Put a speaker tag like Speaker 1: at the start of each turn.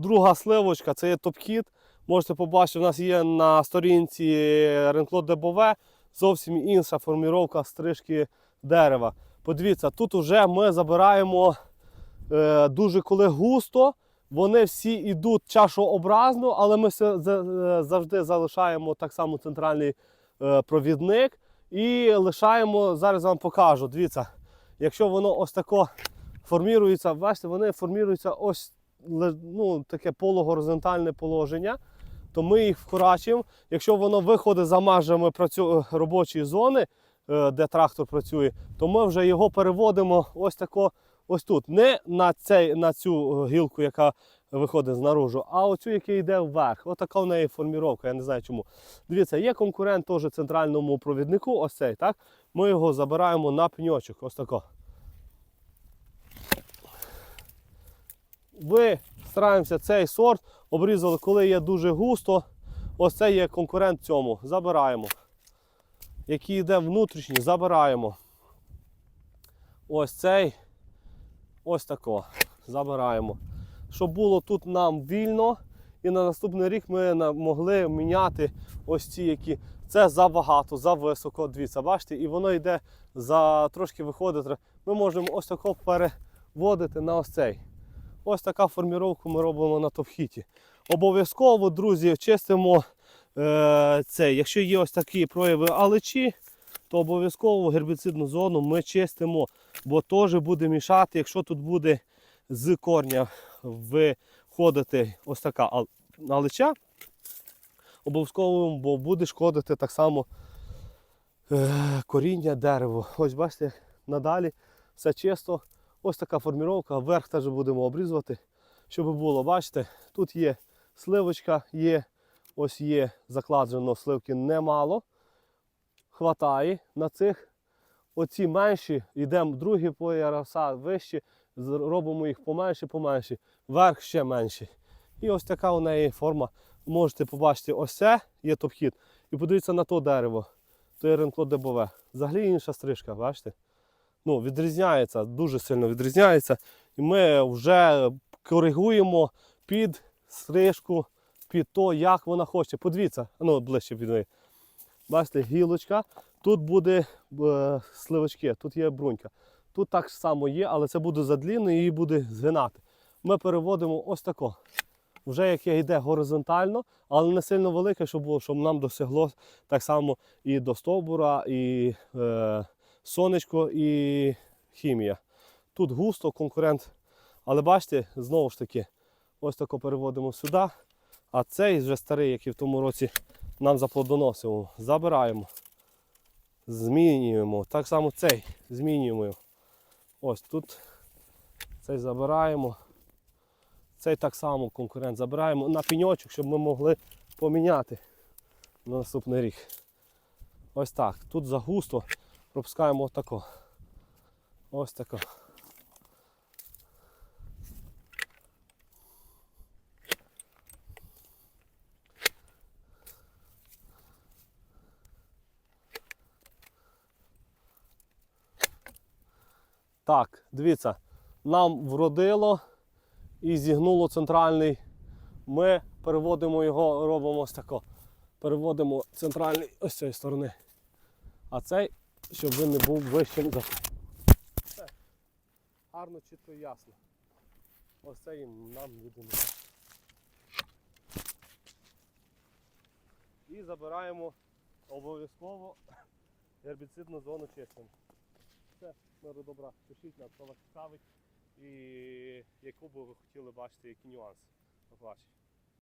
Speaker 1: Друга сливочка це є топ-хіт. Можете побачити, у нас є на сторінці Ренкло Дебове зовсім інша форміровка стрижки дерева. Подивіться, тут вже ми забираємо е, дуже коли густо. Вони всі йдуть чашообразно, але ми е, завжди залишаємо так само центральний е, провідник і лишаємо, зараз вам покажу. Дивіться, якщо воно ось тако формірується, бачите, вони форміруються ось ну, таке полугоризонтальне положення, то ми їх вкорачуємо. Якщо воно виходить за межами працю... робочої зони, е, де трактор працює, то ми вже його переводимо ось тако, ось тут. Не на, цей, на цю гілку, яка виходить знаружи, а оцю, яка йде вверх. Отака в неї форміровка, я не знаю чому. Дивіться, є конкурент теж центральному провіднику, ось цей, так? Ми його забираємо на пеньочок, ось тако. Ви стараємося цей сорт обрізали, коли є дуже густо. Ось це є конкурент цьому. Забираємо. Який йде внутрішній, забираємо. Ось цей. Ось тако. Забираємо. Щоб було тут нам вільно. І на наступний рік ми могли міняти ось ці, які. Це забагато, за високо. Дивіться, бачите, і воно йде за трошки виходить. Ми можемо ось тако переводити на ось цей. Ось така форміровку ми робимо на топхіті. Обов'язково, друзі, чистимо е, це. Якщо є ось такі прояви алечі, то обов'язково гербіцидну зону ми чистимо, бо теж буде мішати, якщо тут буде з корня виходити ось така ал- алеча, обов'язково бо буде шкодити так само е, коріння дерева. Ось бачите, надалі все чисто. Ось така форміровка, верх теж будемо обрізувати, щоб було, бачите, тут є сливочка, є, ось є закладено сливки немало. Хватає на цих. Оці менші, йдемо другі пояса вищі, з- робимо їх поменші, поменші, верх ще менший. І ось така у неї форма. Можете побачити, ось це є топхід. І подивіться на то дерево. То є ринкло дебове. Взагалі інша стрижка, бачите? Ну, відрізняється, дуже сильно відрізняється. І ми вже коригуємо під стрижку, під то, як вона хоче. Подивіться, ну ближче під неї. Бачите, гілочка. Тут буде е, сливочки, тут є брунька. Тут так само є, але це буде задлінно і її буде згинати. Ми переводимо ось тако. Вже яке йде горизонтально, але не сильно велике, щоб щоб нам досягло так само і до стовбура, і е, сонечко і хімія. Тут густо конкурент. Але бачите, знову ж таки, ось тако переводимо сюди. А цей вже старий, який в тому році нам заплодоносив, забираємо. Змінюємо. Так само цей змінюємо. Ось тут цей забираємо. Цей так само конкурент забираємо на пеньочок, щоб ми могли поміняти на наступний рік. Ось так. Тут загусто пропускаємо отако. Ось тако. Так, дивіться, нам вродило і зігнуло центральний. Ми переводимо його, робимо ось тако. Переводимо центральний ось цієї сторони. А цей, щоб він не був вищим за. Все. Гарно, чітко і ясно. Ось це їм нам людина. І забираємо обов'язково гербіцидну зону чистимо. Все, миру добра. Пишіть нам, хто вас цікавить і яку би ви хотіли бачити, які нюанси. Побачить.